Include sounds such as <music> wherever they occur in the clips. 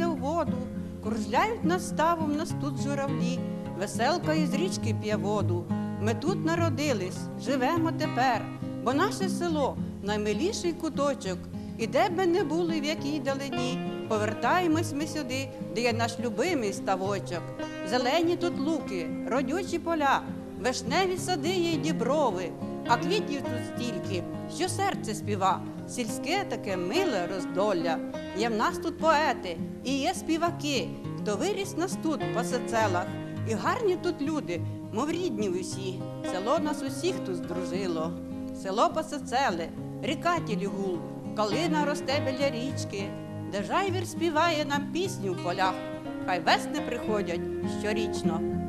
опустилися в воду, кружляють над ставом, нас тут журавлі, веселка із річки п'є воду. Ми тут народились, живемо тепер, бо наше село наймиліший куточок. І де б не були, в якій далині, повертаємось ми сюди, де є наш любимий ставочок. Зелені тут луки, родючі поля, вишневі сади й діброви, а квітів тут стільки, що серце співа, сільське таке миле роздолля. Є в нас тут поети і є співаки, хто виріс нас тут по сецелах. І гарні тут люди, мов рідні усі. Село нас усіх тут здружило. Село Пасацеле, ріка Тілігул, калина росте біля річки, де жайвір співає нам пісню в полях. Хай весни приходять щорічно.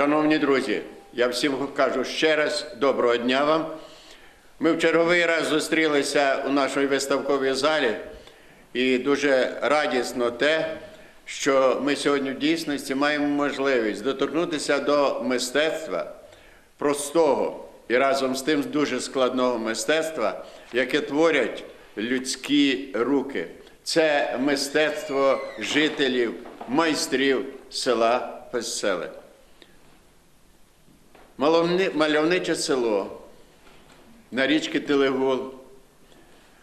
Шановні друзі, я всім кажу ще раз доброго дня вам. Ми в черговий раз зустрілися у нашій виставковій залі, і дуже радісно те, що ми сьогодні в дійсності маємо можливість доторкнутися до мистецтва простого і разом з тим дуже складного мистецтва, яке творять людські руки. Це мистецтво жителів, майстрів села Песеле. Мальовниче село на річці Телегул.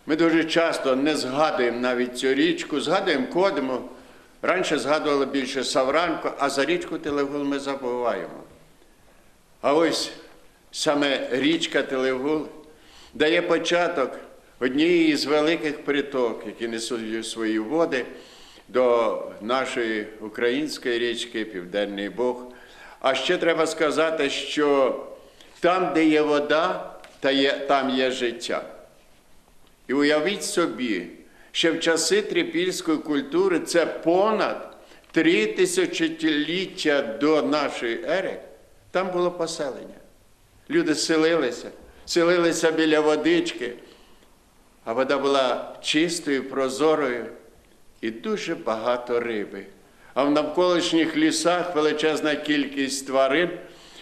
Ми дуже часто не згадуємо навіть цю річку, згадуємо Кодиму. Раніше згадували більше Савранку, а за річку Телегул ми забуваємо. А ось саме річка Телегул дає початок однієї з великих приток, які несуть свої води до нашої української річки Південний Бог. А ще треба сказати, що там, де є вода, там є життя. І уявіть собі, що в часи трипільської культури це понад три тисячоліття до нашої ери, там було поселення. Люди селилися, селилися біля водички, а вода була чистою, прозорою і дуже багато риби. А в навколишніх лісах величезна кількість тварин,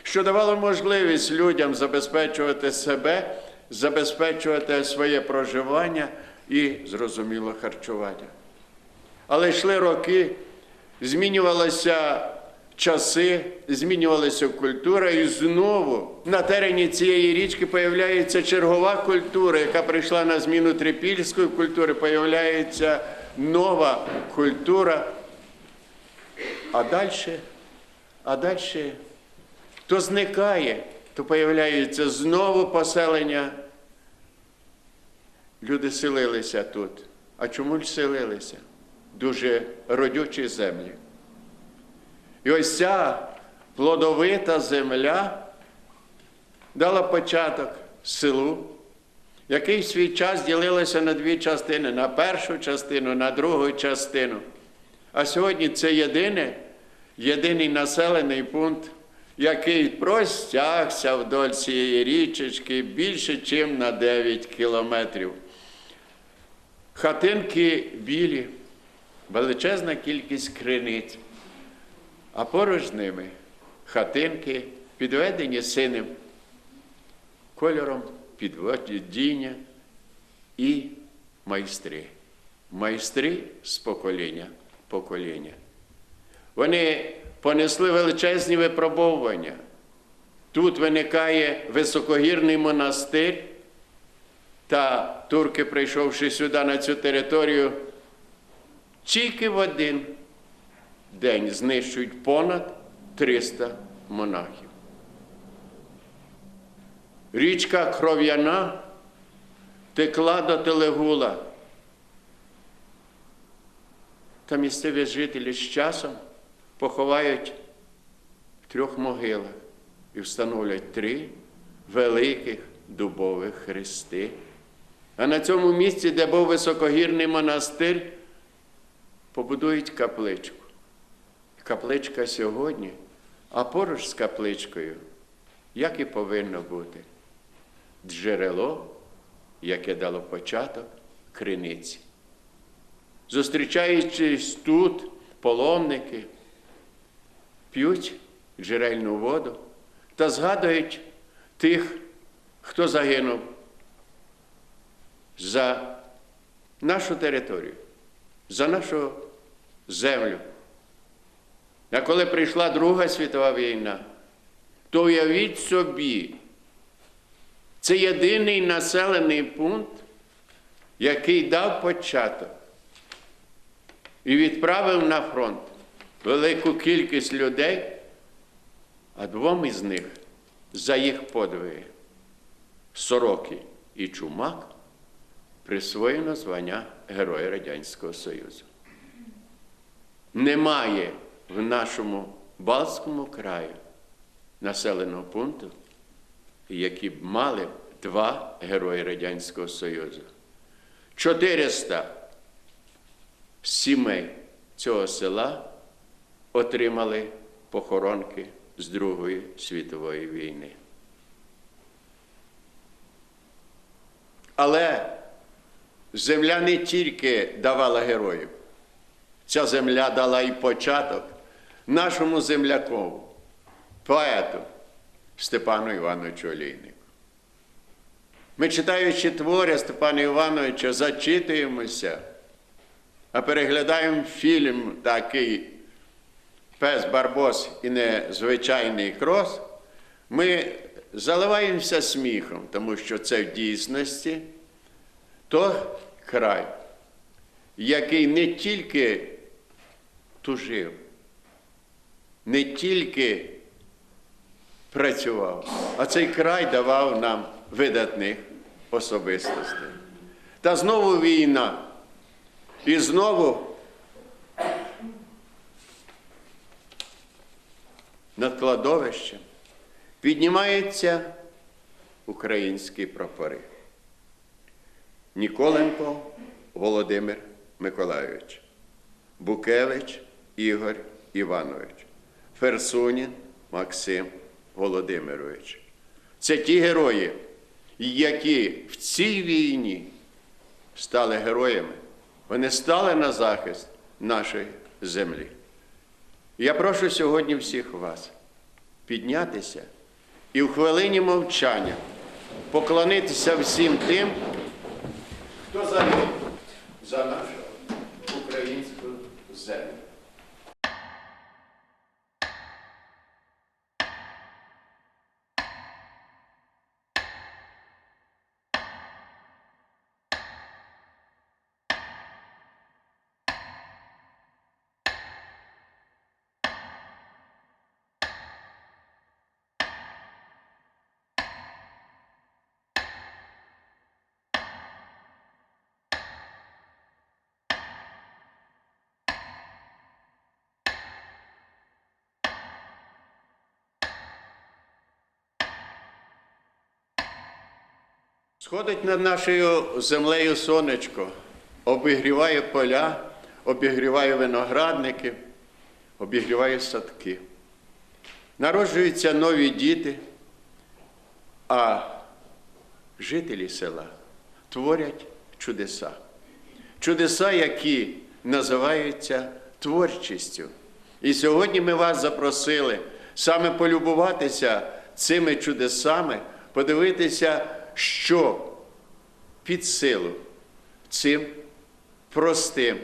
що давало можливість людям забезпечувати себе, забезпечувати своє проживання і, зрозуміло, харчування. Але йшли роки, змінювалися часи, змінювалася культура, і знову на терені цієї річки появляється чергова культура, яка прийшла на зміну трипільської культури, появляється нова культура. А далі, а далі то зникає, то появляється знову поселення. Люди селилися тут. А чому ж селилися? Дуже родючі землі. І ось ця плодовита земля дала початок селу, який в свій час ділилося на дві частини: на першу частину, на другу частину. А сьогодні це єдине, єдиний населений пункт який простягся вдоль цієї річечки більше, ніж на 9 кілометрів. Хатинки білі, величезна кількість криниць, а поруч ними хатинки підведені синим кольором підводіння і майстри. Майстри з покоління покоління. Вони понесли величезні випробовування. Тут виникає високогірний монастир, та турки, прийшовши сюди на цю територію, тільки в один день знищують понад 300 монахів. Річка Кров'яна текла до Телегула. Та місцеві жителі з часом поховають в трьох могилах і встановлять три великих дубових хрести. А на цьому місці, де був високогірний монастир, побудують капличку. Капличка сьогодні, а поруч з капличкою, як і повинно бути, джерело, яке дало початок криниці. Зустрічаючись тут, паломники п'ють джерельну воду та згадують тих, хто загинув за нашу територію, за нашу землю. А коли прийшла Друга світова війна, то уявіть собі, це єдиний населений пункт, який дав початок і відправив на фронт велику кількість людей, а двом із них за їх подвиги Сороки і Чумак присвоєно звання Героя Радянського Союзу. Немає в нашому Балтському краю населеного пункту, які б мали два герої Радянського Союзу. 400 сімей цього села отримали похоронки з Другої світової війни. Але земля не тільки давала героїв, ця земля дала і початок нашому землякову, поету Степану Івановичу Олійнику. Ми, читаючи твори Степана Івановича, зачитуємося, а переглядаємо фільм такий Пес Барбос і незвичайний крос, ми заливаємося сміхом, тому що це в дійсності то край, який не тільки тужив, не тільки працював, а цей край давав нам видатних особистостей. Та знову війна. І знову над кладовищем піднімаються українські прапори. Ніколенко Володимир Миколайович, Букевич Ігор Іванович, Ферсунін Максим Володимирович. Це ті герої, які в цій війні стали героями. Вони стали на захист нашої землі. Я прошу сьогодні всіх вас піднятися і в хвилині мовчання поклонитися всім тим, хто загинув за нашу Сходить над нашою землею сонечко, обігріває поля, обігріває виноградники, обігріває садки. народжуються нові діти, а жителі села творять чудеса. Чудеса, які називаються творчістю. І сьогодні ми вас запросили саме полюбуватися цими чудесами, подивитися, що під силу цим простим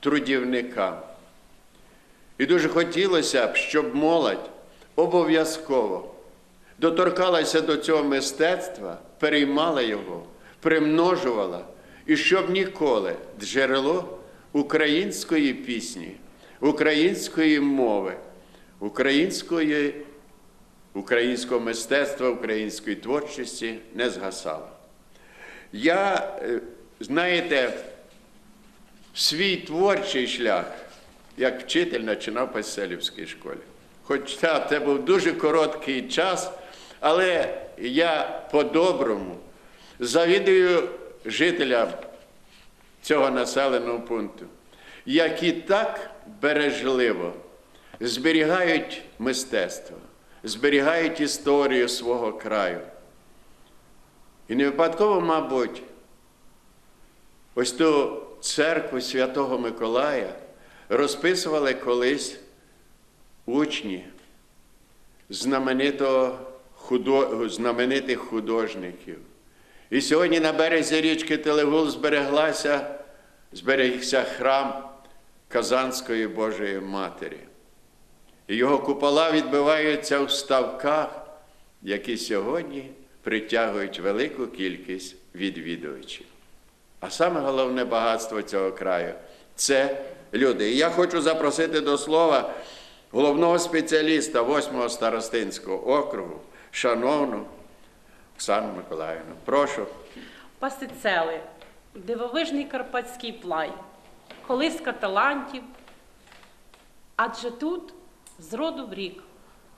трудівникам. І дуже хотілося б, щоб молодь обов'язково доторкалася до цього мистецтва, переймала його, примножувала, і щоб ніколи джерело української пісні, української мови, української, українського мистецтва, української творчості не згасало. Я, е, знаєте, свій творчий шлях як вчитель починав в Песелівській школі. Хоча це був дуже короткий час, але я по-доброму завідую жителям цього населеного пункту, які так бережливо зберігають мистецтво, зберігають історію свого краю. І не випадково, мабуть, ось ту церкву Святого Миколая розписували колись учні знаменитого худо... знаменитих художників. І сьогодні на березі річки Телегул збереглася, зберігся храм Казанської Божої Матері. І його купола відбиваються в ставках, які сьогодні притягують велику кількість відвідувачів. А саме головне багатство цього краю це люди. І я хочу запросити до слова головного спеціаліста 8-го старостинського округу, шановну Оксану Миколаївну. Прошу. Пасицели, дивовижний карпатський плай, колиска талантів. Адже тут з роду в рік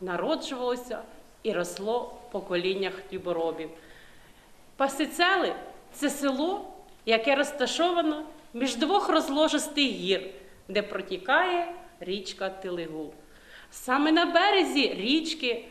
народжувалося і росло покоління хліборобів. Пасицели це село, яке розташовано між двох розложистих гір, де протікає річка Тилигул. Саме на березі річки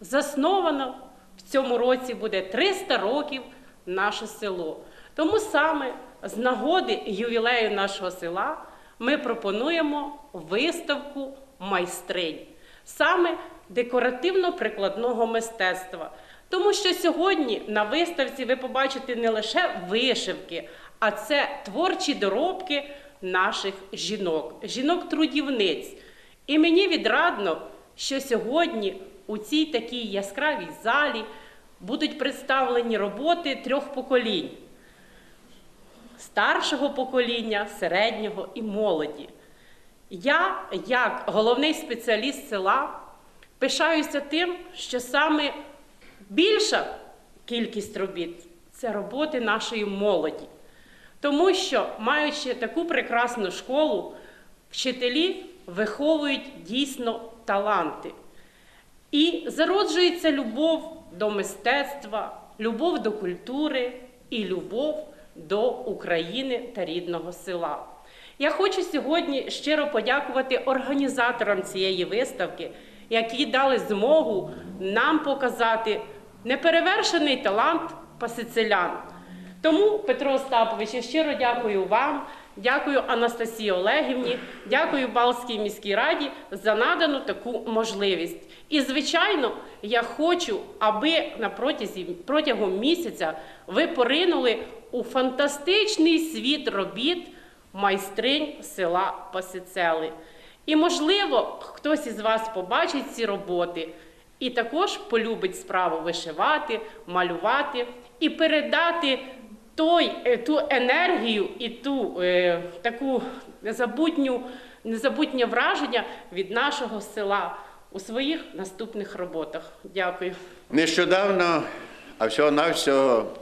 засновано в цьому році буде 300 років наше село. Тому саме з нагоди ювілею нашого села ми пропонуємо виставку майстринь, саме декоративно-прикладного мистецтва. Тому що сьогодні на виставці ви побачите не лише вишивки, а це творчі доробки наших жінок, жінок-трудівниць. І мені відрадно, що сьогодні у цій такій яскравій залі будуть представлені роботи трьох поколінь: старшого покоління, середнього і молоді. Я, як головний спеціаліст села, пишаюся тим, що саме більша кількість робіт це роботи нашої молоді. Тому що, маючи таку прекрасну школу, вчителі виховують дійсно таланти. І зароджується любов до мистецтва, любов до культури і любов до України та рідного села. Я хочу сьогодні щиро подякувати організаторам цієї виставки, які дали змогу нам показати неперевершений талант пасицелян. Тому, Петро Остапович, я щиро дякую вам, дякую Анастасії Олегівні, дякую Балській міській раді за надану таку можливість. І, звичайно, я хочу, аби на протязі, протягом місяця ви поринули у фантастичний світ робіт майстринь села Пасицели. І, можливо, хтось із вас побачить ці роботи і також полюбить справу вишивати, малювати і передати той, е, ту енергію і ту е, таку незабутню, незабутнє враження від нашого села у своїх наступних роботах. Дякую. Нещодавно, а всього-навсього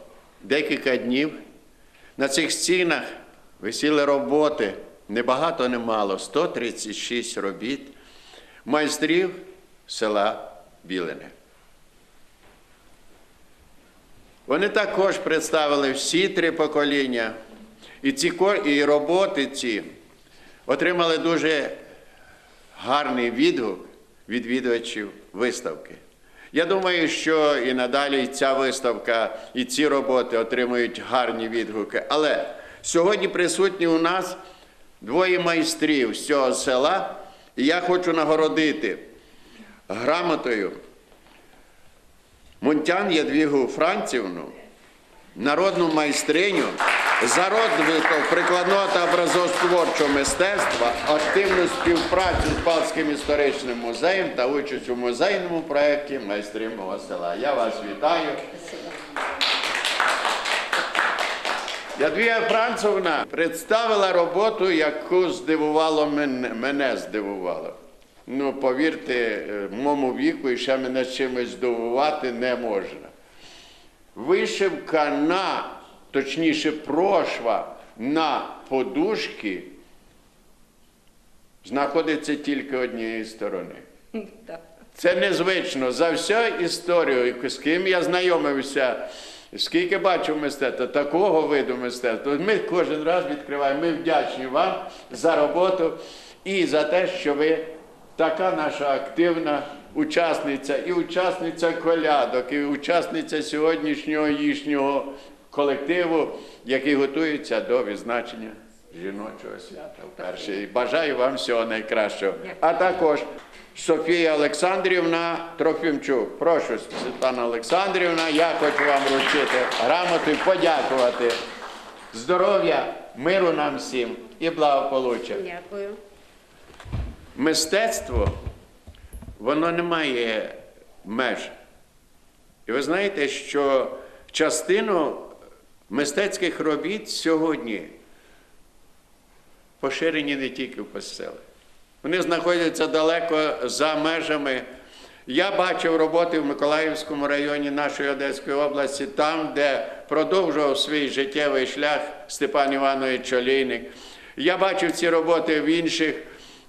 декілька днів, на цих стінах висіли роботи, небагато, немало, 136 робіт майстрів села Білине. Вони також представили всі три покоління, і ці і роботи ці отримали дуже гарний відгук відвідувачів виставки. Я думаю, що і надалі ця виставка і ці роботи отримують гарні відгуки. Але сьогодні присутні у нас двоє майстрів з цього села, і я хочу нагородити грамотою Мунтян Ядвігу Францівну, народну майстриню за розвиток прикладного та образотворчого мистецтва, активну співпрацю з Палським історичним музеєм та участь у музейному проєкті майстрів мого села. Я вас вітаю. Ядвіга Францовна представила роботу, яку здивувало мене, мене здивувало. Ну, повірте, е, в моєму віку і ще мене чимось здивувати не можна. Вишивка на, точніше, прошва на подушки знаходиться тільки однієї сторони. Це незвично. За всю історію, з ким я знайомився, скільки бачив мистецтва, такого виду мистецтва. Ми кожен раз відкриваємо. Ми вдячні вам за роботу і за те, що ви така наша активна учасниця, і учасниця колядок, і учасниця сьогоднішнього їхнього колективу, який готується до відзначення жіночого свята вперше. І бажаю вам всього найкращого. А також Софія Олександрівна Трофімчук. Прошу, Світлана Олександрівна, я хочу вам вручити грамоту і подякувати. Здоров'я, миру нам всім і благополуччя. Дякую. Мистецтво, воно не має меж. І ви знаєте, що частину мистецьких робіт сьогодні поширені не тільки в поселах. Вони знаходяться далеко за межами. Я бачив роботи в Миколаївському районі нашої Одеської області, там, де продовжував свій життєвий шлях Степан Іванович Олійник. Я бачив ці роботи в інших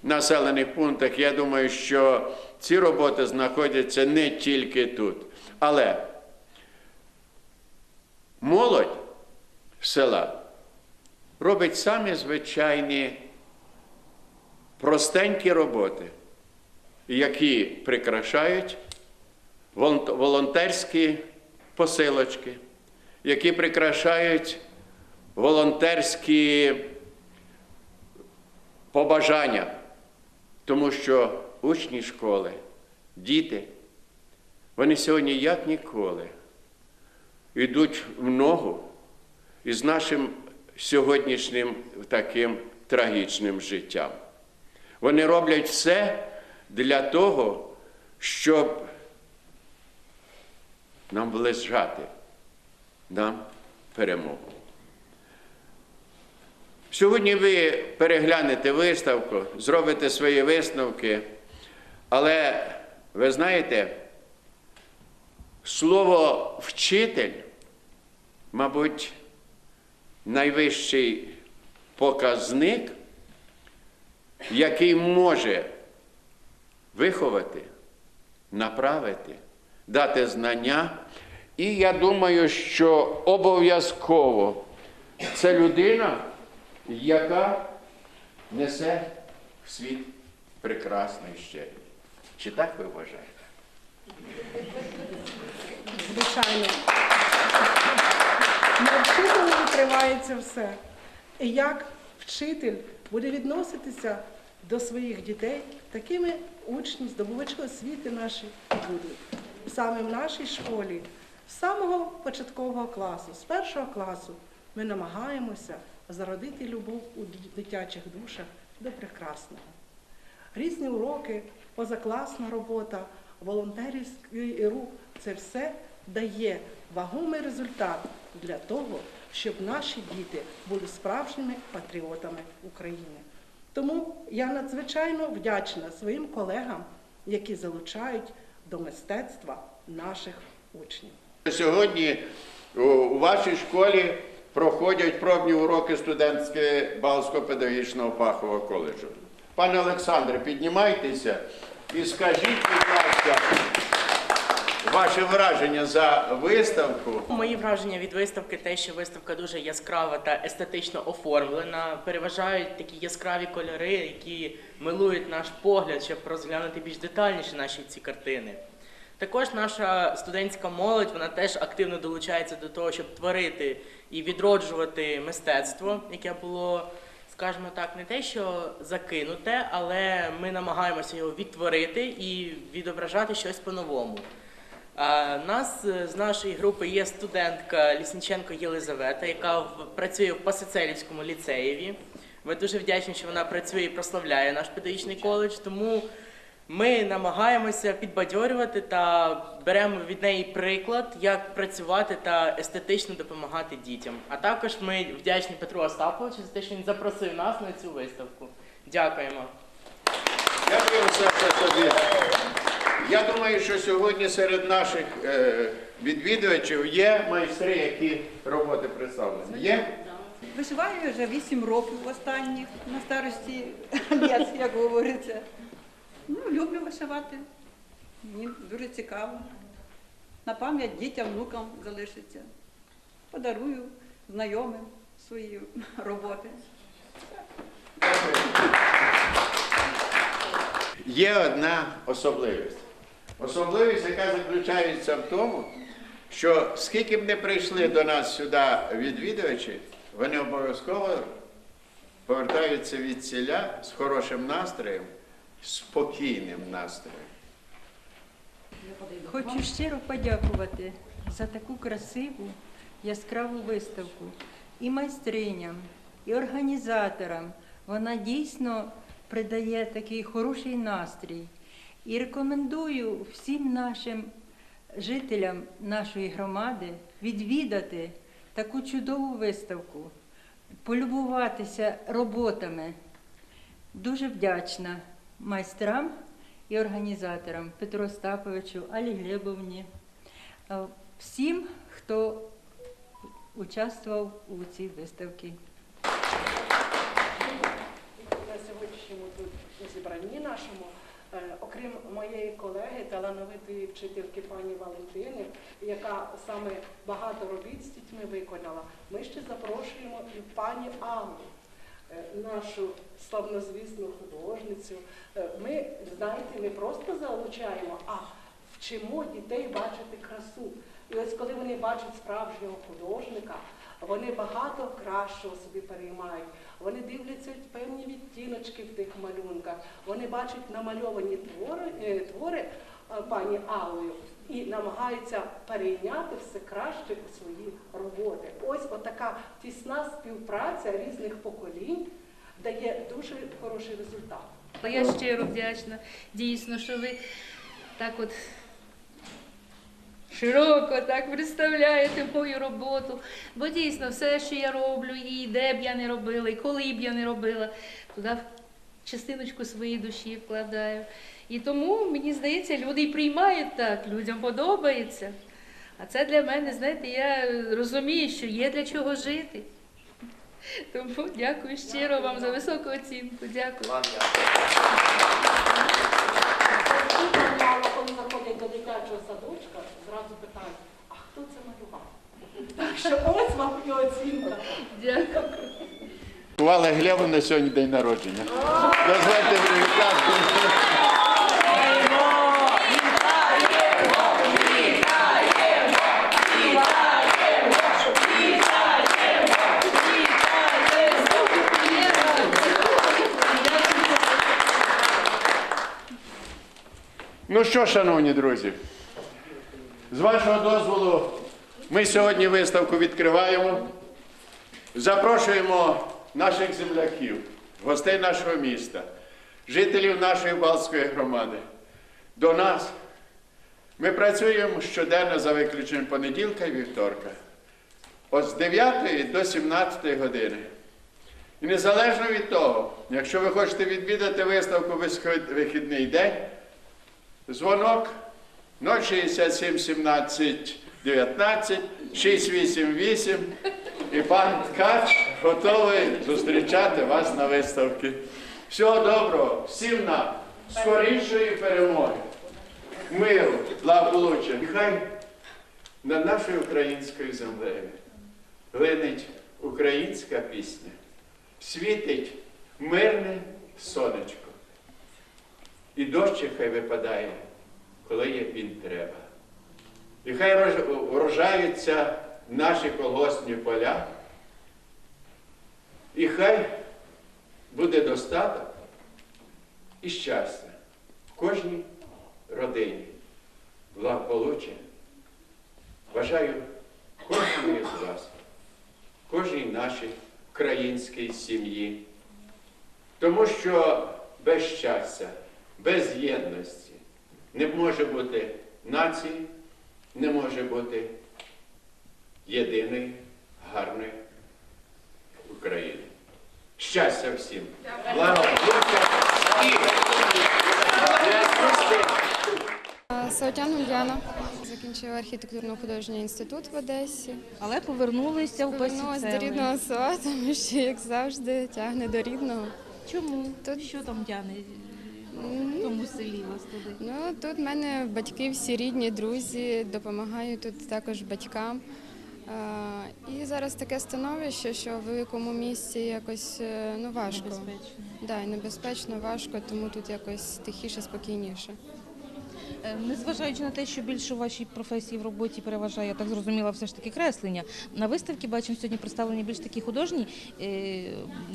населених пунктах. Я думаю, що ці роботи знаходяться не тільки тут. Але молодь села робить самі звичайні простенькі роботи, які прикрашають волонт- волонтерські посилочки, які прикрашають волонтерські побажання, тому що учні школи, діти, вони сьогодні як ніколи йдуть в ногу із нашим сьогоднішнім таким трагічним життям. Вони роблять все для того, щоб нам ближати нам перемогу. Сьогодні ви переглянете виставку, зробите свої висновки, але ви знаєте, слово вчитель, мабуть, найвищий показник, який може виховати, направити, дати знання. І я думаю, що обов'язково це людина, яка несе в світ прекрасний щедрий. Чи так ви вважаєте? Звичайно. На вчителю відкривається все. Як вчитель буде відноситися до своїх дітей, такими учні, здобувачі освіти наші будуть. Саме в нашій школі, з самого початкового класу, з першого класу, ми намагаємося зародити любов у дитячих душах до прекрасного різні уроки, позакласна робота, волонтерський рух це все дає вагомий результат для того, щоб наші діти були справжніми патріотами України. Тому я надзвичайно вдячна своїм колегам, які залучають до мистецтва наших учнів. Сьогодні у- вашій школі проходять пробні уроки студентське Балтського педагогічного фахового коледжу. Пане Олександре, піднімайтеся і скажіть, ваші враження за виставку. Мої враження від виставки те, що виставка дуже яскрава та естетично оформлена. Переважають такі яскраві кольори, які милують наш погляд, щоб розглянути більш детальніше наші ці картини. Також наша студентська молодь вона теж активно долучається до того, щоб творити і відроджувати мистецтво, яке було, скажімо так, не те, що закинуте, але ми намагаємося його відтворити і відображати щось по-новому. Нас е, з нашої групи є студентка Лісніченко Єлизавета, яка працює в Пасицелівському ліцеєві. Ми дуже вдячні, що вона працює і прославляє наш педагогічний коледж. Тому ми намагаємося підбадьорювати та беремо від неї приклад, як працювати та естетично допомагати дітям. А також ми вдячні Петру Остаповичу за те, що він запросив нас на цю виставку. Дякуємо. Дякую. Я думаю, що сьогодні серед наших е, відвідувачів є майстри, які роботи представлені. Є? Вишиваю вже 8 років останніх на старості <laughs> літ, як говориться. Ну, люблю вишивати. Мені дуже цікаво. На пам'ять дітям, внукам залишиться. Подарую знайомим свої роботи. Є одна особливість. Особливість, яка заключається в тому, що скільки б не прийшли до нас сюди відвідувачі, вони обов'язково повертаються від ціля з хорошим настроєм, спокійним настроєм. Хочу щиро подякувати за таку красиву, яскраву виставку і майстриням, і організаторам. Вона дійсно придає такий хороший настрій. І рекомендую всім нашим жителям нашої громади відвідати таку чудову виставку, полюбуватися роботами. Дуже вдячна майстрам і організаторам Петру Остаповичу, Алі Глебовні, всім, хто участвував у цій виставці. на сьогоднішньому тут зібранні нашому, окрім моєї колеги, талановитої вчительки пані Валентини, яка саме багато робіт з дітьми виконала, ми ще запрошуємо і пані Анну. е, Нашу славнозвісну художницю. Е, Ми, знаєте, не просто залучаємо, а вчимо дітей бачити красу. І ось коли вони бачать справжнього художника, вони багато кращого собі переймають. Вони дивляться певні відтіночки в тих малюнках. Вони бачать намальовані твори, е, твори е, пані Аллою і намагаються перейняти все краще у свої роботи. Ось отака тісна співпраця різних поколінь дає дуже хороший результат. Я щиро вдячна, дійсно, що ви так от широко так представляєте мою роботу. Бо дійсно все, що я роблю, і де б я не робила, і коли б я не робила, туди частиночку своєї душі вкладаю. І тому, мені здається, люди і приймають так, людям подобається. А це для мене, знаєте, я розумію, що є для чого жити. Тому дякую щиро вам за високу оцінку. Дякую. Мало коли заходять до дитячого садочка, зразу питають, а хто це малював? Так що ось вам і оцінка. Дякую. Вала Глебовна сьогодні день народження. Дозвольте привітати. Ну що, шановні друзі, з вашого дозволу, ми сьогодні виставку відкриваємо. Запрошуємо наших земляків, гостей нашого міста, жителів нашої Балтської громади до нас. Ми працюємо щоденно за виключенням понеділка і вівторка, от з 9 до 17 години. І незалежно від того, якщо ви хочете відвідати виставку вихідний день, дзвонок 067 17 19 688 і пан Ткач готовий зустрічати вас на виставці. Всього доброго, всім нам скорішої перемоги. миру, благополуччя. Хай над нашою українською землею линить українська пісня, світить мирне сонечко. І дощик хай випадає, коли є він треба. І хай врожаються наші колгоспні поля. І хай буде достаток і щастя в кожній родині. Благополуччя. Бажаю кожному з вас, кожній нашій українській сім'ї. Тому що без щастя, без єдності не може бути нації, не може бути єдиної гарної України. Щастя всім! Благополуччя і Саутян Ульяна. Закінчила архітектурно-художній інститут в Одесі. Але повернулися в Повернулася до рідного села, тому що, як завжди, тягне до рідного. Чому? Тут- Що там тяне в тому селі вас туди? Ну, тут в мене батьки всі рідні, друзі, допомагаю тут також батькам. І зараз таке становище, що в великому місці якось е, ну, важко. Небезпечно. Да, і небезпечно, важко, тому тут якось тихіше, спокійніше. Е, Незважаючи на те, що більше у вашій професії в роботі переважає, я так зрозуміла, все ж таки креслення. На виставці бачимо сьогодні представлені більш такі художні, е,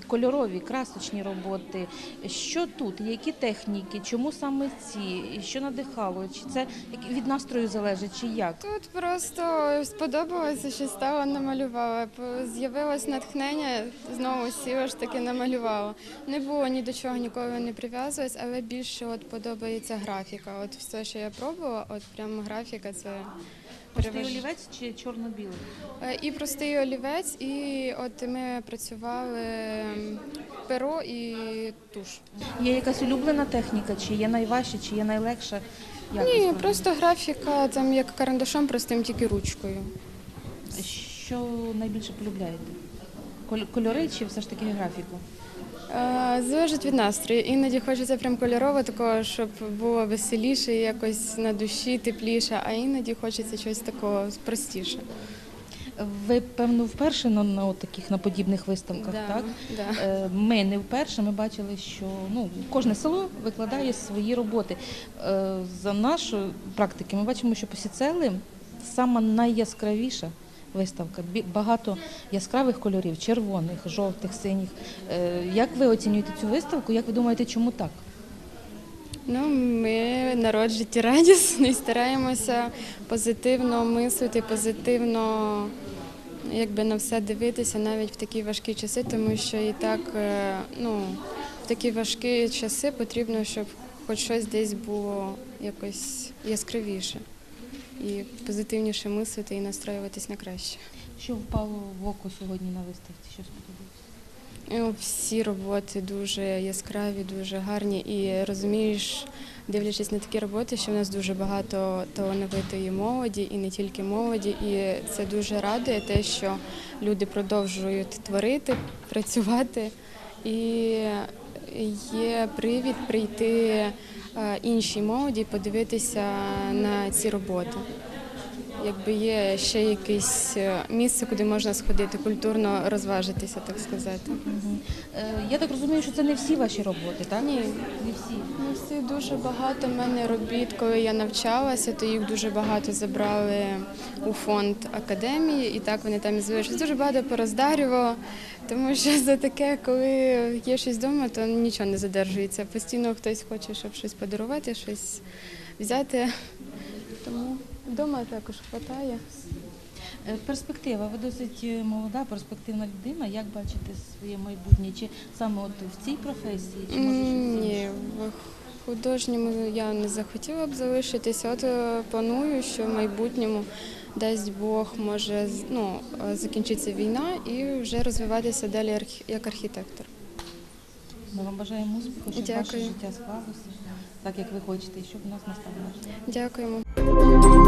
кольорові, красочні роботи. Що тут? Які техніки? Чому саме ці? Що надихало? Чи це від настрою залежить, чи як? Тут просто сподобалося, що стала намалювала. З'явилось натхнення, знову сіла ж таки намалювала. Не було ні до чого ніколи не прив'язувалась, але більше от подобається графіка. От все, що я пробувала, от прямо графіка це Простий переваж- олівець чи чорно-білий? Е, І простий олівець, і от ми працювали перо і туш. Є якась улюблена техніка, чи є найважче, чи є найлегша? Як Ні, просто графіка, там як карандашом, простим тільки ручкою. Що найбільше полюбляєте? Кольори чи все ж таки графіку? Е, Залежить від настрою. Іноді хочеться прям кольорово, такого, щоб було веселіше, якось на душі тепліше, а іноді хочеться щось такого простіше. Ви, певно, вперше на, на таких на подібних виставках, Да, так? да. Е, Ми не вперше, ми бачили, що ну, кожне село викладає свої роботи. Е, За нашої практики ми бачимо, що посіцели сама найяскравіша виставка. Багато яскравих кольорів, червоних, жовтих, синіх. Е, Як ви оцінюєте цю виставку? Як ви думаєте, чому так? Ну, ми народ життєрадісний, стараємося позитивно мислити, позитивно якби на все дивитися навіть в такі важкі часи, тому що і так е, ну, в такі важкі часи потрібно, щоб хоч щось десь було якось яскравіше і позитивніше мислити і настроюватись на краще. Що впало в око сьогодні на виставці? Що сподобалося? Ну, Всі роботи дуже яскраві, дуже гарні. І розумієш, дивлячись на такі роботи, що в нас дуже багато талановитої молоді, і не тільки молоді. І це дуже радує те, що люди продовжують творити, працювати. І є привід прийти е, іншій молоді, подивитися на ці роботи. Якби є ще якесь е, місце, куди можна сходити, культурно розважитися, так сказати. Е, Я так розумію, що це не всі ваші роботи, так? Ні, Не всі. Ну, всі дуже багато в мене робіт, коли я навчалася, то їх дуже багато забрали у фонд академії, і так вони там і залишились. Дуже багато пороздарювала, тому що <laughs> за таке, коли є щось вдома, то нічого не задержується. Постійно хтось хоче, щоб щось подарувати, щось взяти. Тому вдома також вистачає. Е, Перспектива. Ви досить е, молода, перспективна людина. Як бачите своє майбутнє? Чи саме от в цій професії, чи може щось Ні, в художньому я не захотіла б залишитися. От е, планую, що в майбутньому дасть Бог може ну, закінчиться війна і вже розвиватися далі як архітектор. Ми вам бажаємо успіху, щоб ваше життя склалося так, як ви хочете, і щоб у нас настав. Дякуємо.